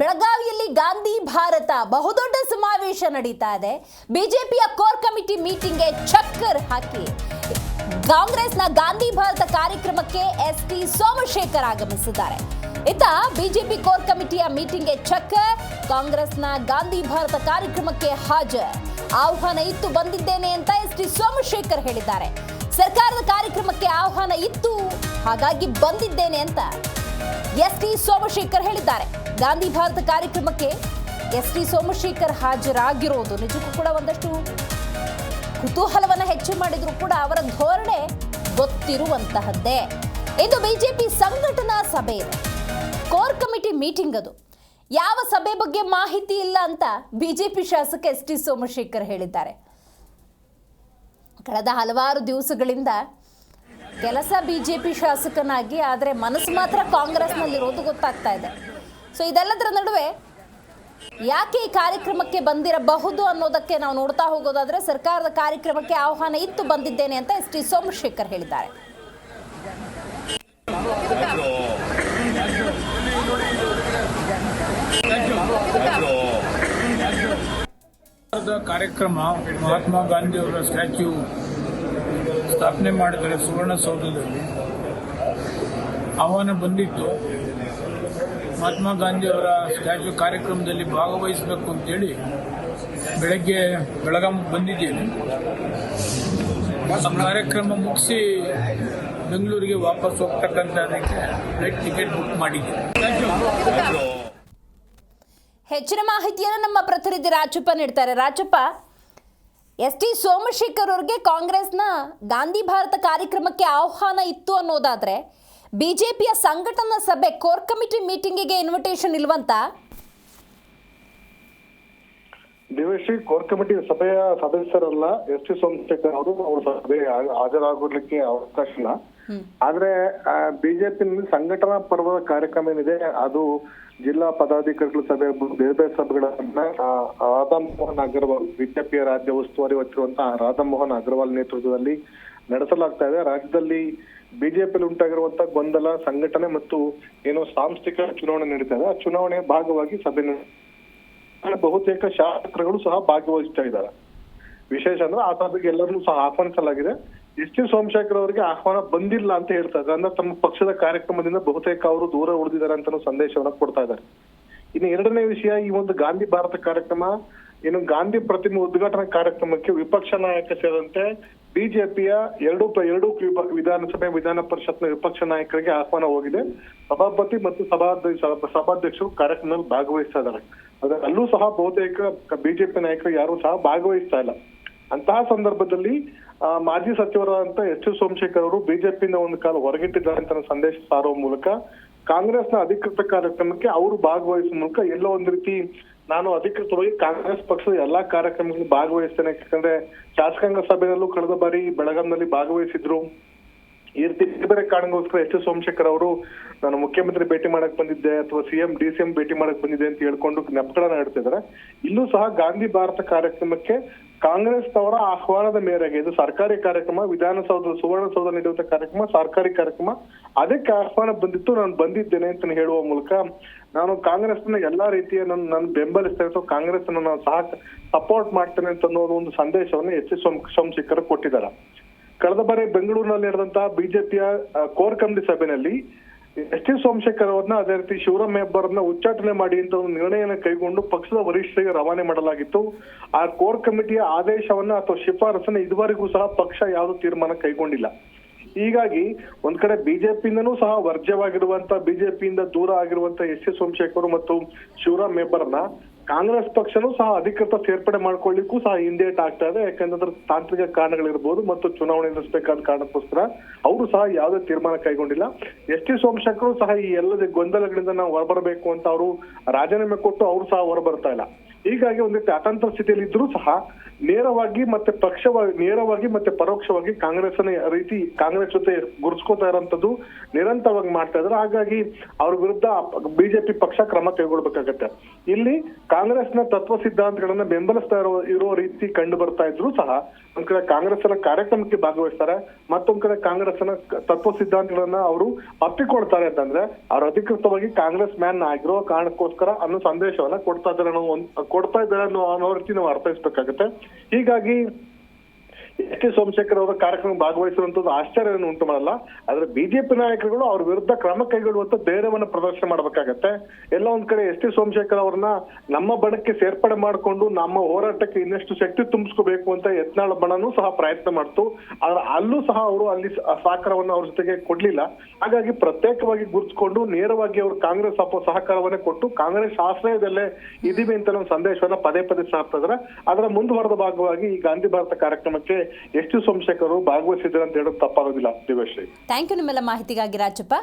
ಬೆಳಗಾವಿಯಲ್ಲಿ ಗಾಂಧಿ ಭಾರತ ಬಹುದೊಡ್ಡ ಸಮಾವೇಶ ನಡೀತಾ ಇದೆ. ಬಿಜೆಪಿಯ ಕೋರ್ ಕಮಿಟಿ ಮೀಟಿಂಗ್ಗೆ ಚಕ್ಕರ್ ಹಾಕಿ. ಕಾಂಗ್ರೆಸ್ನ ಗಾಂಧಿ ಭಾರತ ಕಾರ್ಯಕ್ರಮಕ್ಕೆ ಎಸ್ ಟಿ ಸೋಮಶೇಖರ್ ಆಗಮಿಸಿದ್ದಾರೆ. ಇತ್ತ ಬಿಜೆಪಿ ಕೋರ್ ಕಮಿಟಿಯ ಮೀಟಿಂಗ್ಗೆ ಚಕ್ಕರ್, ಕಾಂಗ್ರೆಸ್ನ ಗಾಂಧಿ ಭಾರತ ಕಾರ್ಯಕ್ರಮಕ್ಕೆ ಹಾಜರ್. ಆಹ್ವಾನ ಇತ್ತು ಬಂದಿದ್ದೇನೆ ಅಂತ ಎಸ್ ಟಿ ಸೋಮಶೇಖರ್ ಹೇಳಿದ್ದಾರೆ. ಸರ್ಕಾರದ ಕಾರ್ಯಕ್ರಮಕ್ಕೆ ಆಹ್ವಾನ ಇತ್ತು, ಹಾಗಾಗಿ ಬಂದಿದ್ದೇನೆ ಅಂತ ಎಸ್ ಟಿ ಸೋಮಶೇಖರ್ ಹೇಳಿದ್ದಾರೆ. ಗಾಂಧಿ ಭಾರತ ಕಾರ್ಯಕ್ರಮಕ್ಕೆ ಎಸ್ ಟಿ ಸೋಮಶೇಖರ್ ಹಾಜರಾಗಿರೋದು. ನಿಜಕ್ಕೂ ಕೂಡ ಒಂದಷ್ಟು ಕುತೂಹಲವನ್ನ ಹೆಚ್ಚು ಮಾಡಿದ್ರು ಕೂಡ ಅವರ ಧೋರಣೆ ಗೊತ್ತಿರುವಂತಹದ್ದೇ. ಇದು ಬಿಜೆಪಿ ಸಂಘಟನಾ ಸಭೆ. ಕೋರ್ ಕಮಿಟಿ ಮೀಟಿಂಗ್ ಅದು. ಯಾವ ಸಭೆ ಬಗ್ಗೆ ಮಾಹಿತಿ ಇಲ್ಲ ಅಂತ ಬಿಜೆಪಿ ಶಾಸಕ ಎಸ್ ಟಿ ಸೋಮಶೇಖರ್ ಹೇಳಿದ್ದಾರೆ. ಕಳೆದ ಹಲವಾರು ದಿವಸಗಳಿಂದ ಕೆಲಸ ಬಿಜೆಪಿ ಶಾಸಕನಾಗಿ, ಆದರೆ ಮನಸ್ಸು ಮಾತ್ರ ಕಾಂಗ್ರೆಸ್ನಲ್ಲಿರೋದು ಗೊತ್ತಾಗ್ತಾ ಇದೆ. ಸೊ ಇದೆಲ್ಲದರ ನಡುವೆ ಯಾಕೆ ಈ ಕಾರ್ಯಕ್ರಮಕ್ಕೆ ಬಂದಿರಬಹುದು ಅನ್ನೋದಕ್ಕೆ ನಾವು ನೋಡ್ತಾ ಹೋಗೋದಾದ್ರೆ ಸರ್ಕಾರದ ಕಾರ್ಯಕ್ರಮಕ್ಕೆ ಆಹ್ವಾನ ಇತ್ತು ಬಂದಿದ್ದೇನೆ ಅಂತ ಎಸ್ ಟಿ ಸೋಮಶೇಖರ್ ಹೇಳಿದ್ದಾರೆ. ಕಾರ್ಯಕ್ರಮ ಮಹಾತ್ಮ ಗಾಂಧಿಯವರ ಸ್ಟ್ಯಾಚ್ಯೂ ಸ್ಥಾಪನೆ ಮಾಡಿದರೆ ಸುವರ್ಣಸೌಧದಲ್ಲಿ ಆಹ್ವಾನ ಬಂದಿತ್ತು. ಮಹಾತ್ಮ ಗಾಂಧಿಯವರ ಸ್ಟ್ಯಾಚು ಕಾರ್ಯಕ್ರಮದಲ್ಲಿ ಭಾಗವಹಿಸಬೇಕು ಅಂತೇಳಿ ಬೆಳಗ್ಗೆ ಬೆಳಗಾಂ ಬಂದಿದ್ದೇನೆ. ಕಾರ್ಯಕ್ರಮ ಮುಗಿಸಿ ಬೆಂಗಳೂರಿಗೆ ವಾಪಸ್ ಹೋಗ್ತಕ್ಕಂಥ ಅದಕ್ಕೆ ಫ್ಲೈಟ್ ಟಿಕೆಟ್ ಬುಕ್ ಮಾಡಿದ್ದೇನೆ ಹೆಚ್ಚಿನ ಮಾಹಿತಿಯನ್ನು ನಮ್ಮ ಪ್ರತಿನಿಧಿ ರಾಜಪ್ಪ ನೀಡ್ತಾರೆ. ರಾಜಪ್ಪ ಎಸ್ ಟಿ ಸೋಮಶೇಖರ್ ಅವ್ರಿಗೆ ಕಾಂಗ್ರೆಸ್ನ ಗಾಂಧಿ ಭಾರತ ಕಾರ್ಯಕ್ರಮಕ್ಕೆ ಆಹ್ವಾನ ಇತ್ತು ಅನ್ನೋದಾದ್ರೆ ಬಿಜೆಪಿಯ ಸಂಘಟನಾ ಸಭೆ ಕೋರ್ ಕಮಿಟಿ ಮೀಟಿಂಗಿಗೆ ಇನ್ವಿಟೇಷನ್ ಇಲ್ವಂತ? ದೇವಶ್ರೀ ಕೋರ್ ಕಮಿಟಿ ಸಭೆಯ ಸದಸ್ಯರಲ್ಲ ಎಸ್ ಟಿ ಸೋಮಶೇಖರ್ ಅವರು ಅವ್ರ ಸಭೆ ಹಾಜರಾಗಲಿಕ್ಕೆ ಅವಕಾಶ ಇಲ್ಲ. ಆದ್ರೆ ಬಿಜೆಪಿ ಸಂಘಟನಾ ಪರ್ವದ ಕಾರ್ಯಕ್ರಮ ಏನಿದೆ ಅದು ಜಿಲ್ಲಾ ಪದಾಧಿಕಾರಿಗಳ ಸಭೆ ಬೇರೆ ಬೇರೆ ಸಭೆಗಳನ್ನ ಆ, ರಾಧಾ ಮೋಹನ್ ಅಗರ್ವಾಲ್ ಬಿಜೆಪಿಯ ರಾಜ್ಯ ಉಸ್ತುವಾರಿ ಹೊತ್ತಿರುವಂತಹ ರಾಧಾ ಮೋಹನ್ ಅಗರ್ವಾಲ್ ನೇತೃತ್ವದಲ್ಲಿ ನಡೆಸಲಾಗ್ತಾ ಇದೆ. ರಾಜ್ಯದಲ್ಲಿ ಬಿಜೆಪಿಯಲ್ಲಿ ಉಂಟಾಗಿರುವಂತಹ ಗೊಂದಲ, ಸಂಘಟನೆ ಮತ್ತು ಏನೋ ಸಾಂಸ್ಥಿಕ ಚುನಾವಣೆ ನಡೀತಾ ಇದೆ. ಆ ಚುನಾವಣೆಯ ಭಾಗವಾಗಿ ಸಭೆ ಬಹುತೇಕ ಶಾಸಕರುಗಳು ಸಹ ಭಾಗವಹಿಸ್ತಾ ಇದ್ದಾರೆ. ವಿಶೇಷ ಅಂದ್ರೆ ಆ ಸಭೆಗೆ ಎಲ್ಲರನ್ನೂ ಸಹ ಆಹ್ವಾನಿಸಲಾಗಿದೆ. ಎಸ್ ಟಿ ಸೋಮಶೇಖರ್ ಅವರಿಗೆ ಆಹ್ವಾನ ಬಂದಿಲ್ಲ ಅಂತ ಹೇಳ್ತಾರೆ ಅಂದ್ರೆ ತಮ್ಮ ಪಕ್ಷದ ಕಾರ್ಯಕ್ರಮದಿಂದ ಬಹುತೇಕ ಅವರು ದೂರ ಉಳಿದಿದ್ದಾರೆ ಅಂತ ಸಂದೇಶವನ್ನ ಕೊಡ್ತಾ ಇದ್ದಾರೆ. ಇನ್ನು ಎರಡನೇ ವಿಷಯ, ಈ ಒಂದು ಗಾಂಧಿ ಭಾರತ ಕಾರ್ಯಕ್ರಮ ಏನು ಗಾಂಧಿ ಪ್ರತಿಮೆ ಉದ್ಘಾಟನಾ ಕಾರ್ಯಕ್ರಮಕ್ಕೆ ವಿಪಕ್ಷ ನಾಯಕ ಸೇರಿದಂತೆ ಬಿಜೆಪಿಯ ಎರಡು ಎರಡು ವಿಧಾನಸಭೆ ವಿಧಾನ ಪರಿಷತ್ನ ವಿಪಕ್ಷ ನಾಯಕರಿಗೆ ಆಹ್ವಾನ ಹೋಗಿದೆ. ಸಭಾಪತಿ ಮತ್ತು ಸಭಾಧ್ಯಕ್ಷ ಸಭಾಧ್ಯಕ್ಷರು ಕಾರ್ಯಕ್ರಮದಲ್ಲಿ ಭಾಗವಹಿಸ್ತಾ ಇದ್ದಾರೆ. ಆದ್ರೆ ಅಲ್ಲೂ ಸಹ ಬಹುತೇಕ ಬಿಜೆಪಿ ನಾಯಕರು ಯಾರು ಸಹ ಭಾಗವಹಿಸ್ತಾ ಇಲ್ಲ. ಅಂತಹ ಸಂದರ್ಭದಲ್ಲಿ ಮಾಜಿ ಸಚಿವರಾದಂತ ಎಸ್ ಟಿ ಸೋಮಶೇಖರ್ ಅವರು ಬಿಜೆಪಿಯಿಂದ ಒಂದು ಕಾಲ ಹೊರಗಿಟ್ಟಿದ್ದಾರೆ ಅಂತ ಸಂದೇಶ ಸಾರುವ ಮೂಲಕ ಕಾಂಗ್ರೆಸ್ನ ಅಧಿಕೃತ ಕಾರ್ಯಕ್ರಮಕ್ಕೆ ಅವರು ಭಾಗವಹಿಸುವ ಮೂಲಕ ಎಲ್ಲೋ ಒಂದು ರೀತಿ ನಾನು ಅಧಿಕೃತವಾಗಿ ಕಾಂಗ್ರೆಸ್ ಪಕ್ಷದ ಎಲ್ಲಾ ಕಾರ್ಯಕ್ರಮಗಳಲ್ಲಿ ಭಾಗವಹಿಸ್ತೇನೆ. ಯಾಕಂದ್ರೆ ಶಾಸಕಾಂಗ ಸಭೆಯಲ್ಲೂ ಕಳೆದ ಬಾರಿ ಬೆಳಗಾಂನಲ್ಲಿ ಭಾಗವಹಿಸಿದ್ರು. ಈ ರೀತಿ ಬೇರೆ ಬೇರೆ ಕಾರಣಗೋಸ್ಕರ ಎಚ್ ಎಸ್ ಸೋಮಶೇಖರ್ ಅವರು ನಾನು ಮುಖ್ಯಮಂತ್ರಿ ಭೇಟಿ ಮಾಡಕ್ ಬಂದಿದ್ದೆ ಅಥವಾ ಸಿಎಂ ಡಿ ಸಿಎಂ ಭೇಟಿ ಮಾಡಕ್ ಬಂದಿದ್ದೆ ಅಂತ ಹೇಳ್ಕೊಂಡು ನೆಪಗಳನ್ನ ಹೇಳ್ತಿದ್ದಾರೆ ಇಲ್ಲೂ ಸಹ ಗಾಂಧಿ ಭಾರತ ಕಾರ್ಯಕ್ರಮಕ್ಕೆ ಕಾಂಗ್ರೆಸ್ನವರ ಆಹ್ವಾನದ ಮೇರೆಗೆ ಇದು ಸರ್ಕಾರಿ ಕಾರ್ಯಕ್ರಮ, ವಿಧಾನಸೌಧ, ಸುವರ್ಣಸೌಧ ನಡೆಯುವಂತ ಕಾರ್ಯಕ್ರಮ, ಸರ್ಕಾರಿ ಕಾರ್ಯಕ್ರಮ. ಅದಕ್ಕೆ ಆಹ್ವಾನ ಬಂದಿತ್ತು, ನಾನು ಬಂದಿದ್ದೇನೆ ಅಂತ ಹೇಳುವ ಮೂಲಕ ನಾನು ಕಾಂಗ್ರೆಸ್ನ ಎಲ್ಲಾ ರೀತಿಯ ನನ್ನ ನಾನು ಬೆಂಬಲಿಸ್ತೇನೆ ಅಥವಾ ಕಾಂಗ್ರೆಸ್ ನಾನು ಸಹ ಸಪೋರ್ಟ್ ಮಾಡ್ತೇನೆ ಅಂತ ಅನ್ನೋ ಒಂದು ಸಂದೇಶವನ್ನು ಎಚ್ ಎಸ್ ಸೋಮಶೇಖರ್ ಕೊಟ್ಟಿದ್ದಾರೆ. ಕಳೆದ ಬಾರಿ ಬೆಂಗಳೂರಿನಲ್ಲಿ ನಡೆದಂತಹ ಬಿಜೆಪಿಯ ಕೋರ್ ಕಮಿಟಿ ಸಭೆಯಲ್ಲಿ ಎಸ್ ಟಿ ಸೋಮಶೇಖರ್ ಅವರನ್ನ ಅದೇ ರೀತಿ ಶಿವರಾಮ್ ಹೆಬ್ಬಾರ್ನ ಉಚ್ಚಾಟನೆ ಮಾಡಿ ಅಂತ ಒಂದು ನಿರ್ಣಯನ ಕೈಗೊಂಡು ಪಕ್ಷದ ವರಿಷ್ಠರಿಗೆ ರವಾನೆ ಮಾಡಲಾಗಿತ್ತು. ಆ ಕೋರ್ ಕಮಿಟಿಯ ಆದೇಶವನ್ನ ಅಥವಾ ಶಿಫಾರಸನ್ನ ಇದುವರೆಗೂ ಸಹ ಪಕ್ಷ ಯಾವುದು ತೀರ್ಮಾನ ಕೈಗೊಂಡಿಲ್ಲ. ಹೀಗಾಗಿ ಒಂದ್ ಕಡೆ ಬಿಜೆಪಿಯಿಂದನೂ ಸಹ ವರ್ಜ್ಯವಾಗಿರುವಂತ, ಬಿಜೆಪಿಯಿಂದ ದೂರ ಆಗಿರುವಂತ ಎಸ್ ಎಸ್ ಸೋಮಶೇಖರ್ ಮತ್ತು ಶಿವರಾಮ್ ಹೆಬ್ಬಾರ್ನ ಕಾಂಗ್ರೆಸ್ ಪಕ್ಷನೂ ಸಹ ಅಧಿಕೃತ ಸೇರ್ಪಡೆ ಮಾಡ್ಕೊಳ್ಳಿಕ್ಕೂ ಸಹ ಹಿಂದೇಟ್ ಆಗ್ತಾ ಇದೆ. ಯಾಕಂದ್ರೆ ತಾಂತ್ರಿಕ ಕಾರಣಗಳಿರ್ಬೋದು ಮತ್ತು ಚುನಾವಣೆ ಎದುರಿಸಬೇಕಾದ ಕಾರಣಕ್ಕೋಸ್ಕರ ಅವರು ಸಹ ಯಾವುದೇ ತೀರ್ಮಾನ ಕೈಗೊಂಡಿಲ್ಲ. ಎಸ್ ಟಿ ಸೋಮಶೇಖರು ಸಹ ಈ ಎಲ್ಲದ ಗೊಂದಲಗಳಿಂದ ನಾವು ಹೊರಬರಬೇಕು ಅಂತ ಅವರು ರಾಜೀನಾಮೆ ಕೊಟ್ಟು ಅವರು ಸಹ ಹೊರಬರ್ತಾ ಇಲ್ಲ. ಹೀಗಾಗಿ ಒಂದು ಅತಂತ್ರ ಸ್ಥಿತಿಯಲ್ಲಿ ಇದ್ರೂ ಸಹ ನೇರವಾಗಿ ಮತ್ತೆ ಪಕ್ಷವಾಗಿ ನೇರವಾಗಿ ಮತ್ತೆ ಪರೋಕ್ಷವಾಗಿ ಕಾಂಗ್ರೆಸ್ನ ರೀತಿ ಕಾಂಗ್ರೆಸ್ ಜೊತೆ ಗುರುಸ್ಕೋತಾ ಇರೋಂಥದ್ದು ನಿರಂತರವಾಗಿ ಮಾಡ್ತಾ ಇದ್ದಾರೆ. ಹಾಗಾಗಿ ಅವ್ರ ವಿರುದ್ಧ ಬಿಜೆಪಿ ಪಕ್ಷ ಕ್ರಮ ಕೈಗೊಳ್ಬೇಕಾಗತ್ತೆ. ಇಲ್ಲಿ ಕಾಂಗ್ರೆಸ್ನ ತತ್ವ ಸಿದ್ಧಾಂತಗಳನ್ನ ಬೆಂಬಲಿಸ್ತಾ ಇರೋ ಇರೋ ರೀತಿ ಕಂಡು ಬರ್ತಾ ಇದ್ರು ಸಹ ಒಂದ್ ಕಡೆ ಕಾಂಗ್ರೆಸ್ನ ಕಾರ್ಯಕ್ರಮಕ್ಕೆ ಭಾಗವಹಿಸ್ತಾರೆ, ಮತ್ತೊಂದ್ ಕಡೆ ಕಾಂಗ್ರೆಸ್ನ ತತ್ವ ಸಿದ್ಧಾಂತಗಳನ್ನ ಅವರು ಅಪ್ಪಿಕೊಳ್ತಾರೆ ಅಂತಂದ್ರೆ ಅವ್ರು ಅಧಿಕೃತವಾಗಿ ಕಾಂಗ್ರೆಸ್ ಮ್ಯಾನ್ ಆಗಿರೋ ಕಾರಣಕ್ಕೋಸ್ಕರ ಅನ್ನೋ ಸಂದೇಶವನ್ನ ಕೊಡ್ತಾ ಇದ್ದಾರೆ ಅನ್ನೋ ಕೊಡ್ತಾ ಇದ್ದಾರೆ ಅನ್ನೋ ಅನ್ನೋ ರೀತಿ ನಾವು ಅರ್ಥೈಸ್ಬೇಕಾಗತ್ತೆ. ಹೀಗಾಗಿ ಎಸ್ ಟಿ ಸೋಮಶೇಖರ್ ಅವರ ಕಾರ್ಯಕ್ರಮ ಭಾಗವಹಿಸುವಂತದ್ದು ಆಶ್ಚರ್ಯವನ್ನು ಉಂಟು ಮಾಡಲ್ಲ. ಆದ್ರೆ ಬಿಜೆಪಿ ನಾಯಕರುಗಳು ಅವ್ರ ವಿರುದ್ಧ ಕ್ರಮ ಕೈಗೊಳ್ಳುವಂತ ಧೈರ್ಯವನ್ನು ಪ್ರದರ್ಶನ ಮಾಡಬೇಕಾಗತ್ತೆ. ಎಲ್ಲ ಒಂದ್ ಕಡೆ ಎಸ್ ಟಿ ಸೋಮಶೇಖರ್ ಅವ್ರನ್ನ ನಮ್ಮ ಬಣಕ್ಕೆ ಸೇರ್ಪಡೆ ಮಾಡಿಕೊಂಡು ನಮ್ಮ ಹೋರಾಟಕ್ಕೆ ಇನ್ನಷ್ಟು ಶಕ್ತಿ ತುಂಬಿಸ್ಕೋಬೇಕು ಅಂತ ಯತ್ನಾಳ ಬಣನೂ ಸಹ ಪ್ರಯತ್ನ ಮಾಡ್ತು. ಆದ್ರೆ ಅಲ್ಲೂ ಸಹ ಅವರು ಅಲ್ಲಿ ಸಹಕಾರವನ್ನು ಅವ್ರ ಜೊತೆಗೆ ಕೊಡ್ಲಿಲ್ಲ. ಹಾಗಾಗಿ ಪ್ರತ್ಯೇಕವಾಗಿ ಗುರುತಿಸಿಕೊಂಡು ನೇರವಾಗಿ ಅವರು ಕಾಂಗ್ರೆಸ್ ಸಹಕಾರವನ್ನೇ ಕೊಟ್ಟು ಕಾಂಗ್ರೆಸ್ ಆಶ್ರಯದಲ್ಲೇ ಇದೀವಿ ಅಂತ ಒಂದು ಸಂದೇಶವನ್ನ ಪದೇ ಪದೇ ಇದಾರೆ. ಅದರ ಮುಂದುವರೆದ ಭಾಗವಾಗಿ ಈ ಗಾಂಧಿ ಭಾರತ ಕಾರ್ಯಕ್ರಮಕ್ಕೆ ಎಷ್ಟು ಸಂಶಕರು ಭಾಗವಹಿಸಿದ್ರು ಅಂತ ಹೇಳೋದು ತಪ್ಪಾಗೋದಿಲ್ಲ ದೇವಶ್ರೀ ಥ್ಯಾಂಕ್ ಯು ನಿಮ್ಮೆಲ್ಲ ಮಾಹಿತಿಗಾಗಿ ರಾಜಪ್ಪ.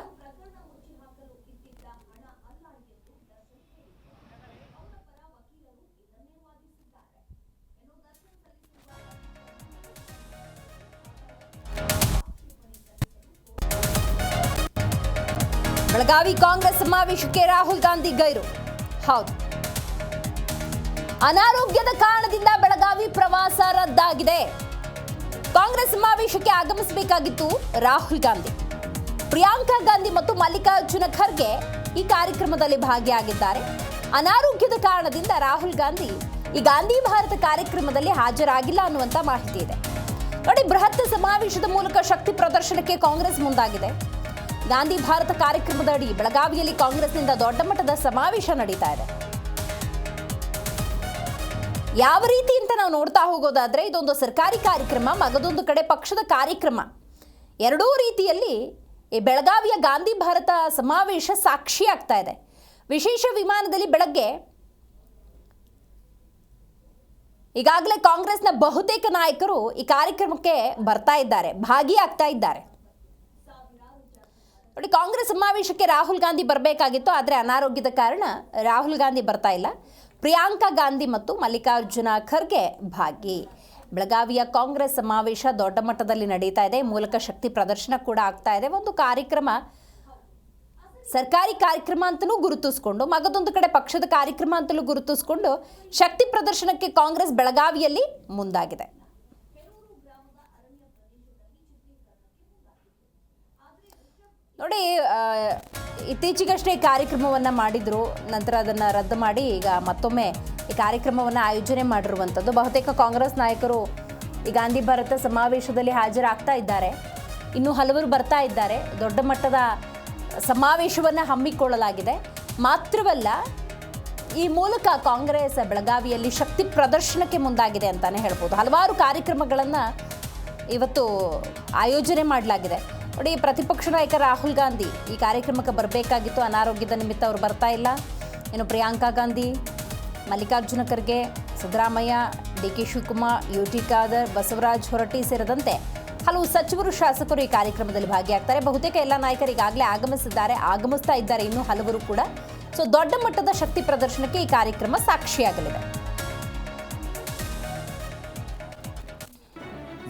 ಬೆಳಗಾವಿ ಕಾಂಗ್ರೆಸ್ ಸಮಾವೇಶಕ್ಕೆ ರಾಹುಲ್ ಗಾಂಧಿ ಗೈರು. ಹೌದು. ಅನಾರೋಗ್ಯದ ಕಾರಣದಿಂದ ಬೆಳಗಾವಿ ಪ್ರವಾಸ ರದ್ದಾಗಿದೆ. ಕಾಂಗ್ರೆಸ್ ಸಮಾವೇಶಕ್ಕೆ ಆಗಮಿಸಬೇಕಾಗಿತ್ತು ರಾಹುಲ್ ಗಾಂಧಿ. ಪ್ರಿಯಾಂಕಾ ಗಾಂಧಿ ಮತ್ತು ಮಲ್ಲಿಕಾರ್ಜುನ ಖರ್ಗೆ ಈ ಕಾರ್ಯಕ್ರಮದಲ್ಲಿ ಭಾಗಿಯಾಗಿದ್ದಾರೆ. ಅನಾರೋಗ್ಯದ ಕಾರಣದಿಂದ ರಾಹುಲ್ ಗಾಂಧಿ ಈ ಗಾಂಧಿ ಭಾರತ ಕಾರ್ಯಕ್ರಮದಲ್ಲಿ ಹಾಜರಾಗಿಲ್ಲ ಅನ್ನುವಂತ ಮಾಹಿತಿ ಇದೆ. ನೋಡಿ, ಬೃಹತ್ ಸಮಾವೇಶದ ಮೂಲಕ ಶಕ್ತಿ ಪ್ರದರ್ಶನಕ್ಕೆ ಕಾಂಗ್ರೆಸ್ ಮುಂದಾಗಿದೆ. ಗಾಂಧಿ ಭಾರತ ಕಾರ್ಯಕ್ರಮದ ಅಡಿ ಬೆಳಗಾವಿಯಲ್ಲಿ ಕಾಂಗ್ರೆಸ್ನಿಂದ ದೊಡ್ಡ ಮಟ್ಟದ ಸಮಾವೇಶ ನಡೀತಾ ಇದೆ. ಯಾವ ರೀತಿ ನಾವು ನೋಡ್ತಾ ಹೋಗೋದಾದ್ರೆ ಇದೊಂದು ಸರ್ಕಾರಿ ಕಾರ್ಯಕ್ರಮ, ಮಗದೊಂದು ಕಡೆ ಪಕ್ಷದ ಕಾರ್ಯಕ್ರಮ. ಎರಡೂ ರೀತಿಯಲ್ಲಿ ಈ ಬೆಳಗಾವಿಯ ಗಾಂಧಿ ಭಾರತ ಸಮಾವೇಶ ಸಾಕ್ಷಿ ಆಗ್ತಾ ಇದೆ. ವಿಶೇಷ ವಿಮಾನದಲ್ಲಿ ಬೆಳಗ್ಗೆ ಈಗಾಗಲೇ ಕಾಂಗ್ರೆಸ್ನ ಬಹುತೇಕ ನಾಯಕರು ಈ ಕಾರ್ಯಕ್ರಮಕ್ಕೆ ಬರ್ತಾ ಇದ್ದಾರೆ, ಭಾಗಿಯಾಗ್ತಾ ಇದ್ದಾರೆ. ನೋಡಿ, ಕಾಂಗ್ರೆಸ್ ಸಮಾವೇಶಕ್ಕೆ ರಾಹುಲ್ ಗಾಂಧಿ ಬರಬೇಕಾಗಿತ್ತು, ಆದರೆ ಅನಾರೋಗ್ಯದ ಕಾರಣ ರಾಹುಲ್ ಗಾಂಧಿ ಬರ್ತಾ ಇಲ್ಲ. ಪ್ರಿಯಾಂಕಾ ಗಾಂಧಿ ಮತ್ತು ಮಲ್ಲಿಕಾರ್ಜುನ ಖರ್ಗೆ ಭಾಗಿ. ಬೆಳಗಾವಿಯ ಕಾಂಗ್ರೆಸ್ ಸಮಾವೇಶ ದೊಡ್ಡ ಮಟ್ಟದಲ್ಲಿ ನಡೀತಾ ಇದೆ. ಮೂಲಕ ಶಕ್ತಿ ಪ್ರದರ್ಶನ ಕೂಡ ಆಗ್ತಾ ಇದೆ. ಒಂದು ಕಾರ್ಯಕ್ರಮ, ಸರ್ಕಾರಿ ಕಾರ್ಯಕ್ರಮ ಅಂತಲೂ ಗುರುತಿಸ್ಕೊಂಡು, ಮಗದೊಂದು ಕಡೆ ಪಕ್ಷದ ಕಾರ್ಯಕ್ರಮ ಅಂತಲೂ ಗುರುತಿಸ್ಕೊಂಡು ಶಕ್ತಿ ಪ್ರದರ್ಶನಕ್ಕೆ ಕಾಂಗ್ರೆಸ್ ಬೆಳಗಾವಿಯಲ್ಲಿ ಮುಂದಾಗಿದೆ. ನೋಡಿ ಇತ್ತೀಚೆಗಷ್ಟೇ ಈ ಕಾರ್ಯಕ್ರಮವನ್ನು ಮಾಡಿದರು, ನಂತರ ಅದನ್ನು ರದ್ದು ಮಾಡಿ ಈಗ ಮತ್ತೊಮ್ಮೆ ಈ ಕಾರ್ಯಕ್ರಮವನ್ನು ಆಯೋಜನೆ ಮಾಡಿರುವಂಥದ್ದು. ಬಹುತೇಕ ಕಾಂಗ್ರೆಸ್ ನಾಯಕರು ಈ ಗಾಂಧಿ ಭಾರತ ಸಮಾವೇಶದಲ್ಲಿ ಹಾಜರಾಗ್ತಾ ಇದ್ದಾರೆ. ಇನ್ನೂ ಹಲವರು ಬರ್ತಾ ಇದ್ದಾರೆ. ದೊಡ್ಡ ಮಟ್ಟದ ಸಮಾವೇಶವನ್ನು ಹಮ್ಮಿಕೊಳ್ಳಲಾಗಿದೆ. ಮಾತ್ರವಲ್ಲ, ಈ ಮೂಲಕ ಕಾಂಗ್ರೆಸ್ ಬೆಳಗಾವಿಯಲ್ಲಿ ಶಕ್ತಿ ಪ್ರದರ್ಶನಕ್ಕೆ ಮುಂದಾಗಿದೆ ಅಂತಲೇ ಹೇಳ್ಬೋದು. ಹಲವಾರು ಕಾರ್ಯಕ್ರಮಗಳನ್ನು ಇವತ್ತು ಆಯೋಜನೆ ಮಾಡಲಾಗಿದೆ. ನೋಡಿ, ಪ್ರತಿಪಕ್ಷ ನಾಯಕ ರಾಹುಲ್ ಗಾಂಧಿ ಈ ಕಾರ್ಯಕ್ರಮಕ್ಕೆ ಬರಬೇಕಾಗಿತ್ತು. ಅನಾರೋಗ್ಯದ ನಿಮಿತ್ತ ಅವರು ಬರ್ತಾ ಇಲ್ಲ. ಇನ್ನು Priyanka Gandhi, Mallikarjuna Kharge, Siddaramaiah, D K Shivakumar, U T Khader, Basavaraj Horatti ಸೇರಿದಂತೆ ಹಲವು ಸಚಿವರು, ಶಾಸಕರು ಈ ಕಾರ್ಯಕ್ರಮದಲ್ಲಿ ಭಾಗಿಯಾಗ್ತಾರೆ. ಬಹುತೇಕ ಎಲ್ಲ ನಾಯಕರು ಈಗಾಗಲೇ ಆಗಮಿಸಿದ್ದಾರೆ, ಆಗಮಿಸ್ತಾ ಇದ್ದಾರೆ. ಇನ್ನೂ ಹಲವರು ಕೂಡ. ಸೊ, ದೊಡ್ಡ ಮಟ್ಟದ ಶಕ್ತಿ ಪ್ರದರ್ಶನಕ್ಕೆ ಈ ಕಾರ್ಯಕ್ರಮ ಸಾಕ್ಷಿಯಾಗಲಿದೆ.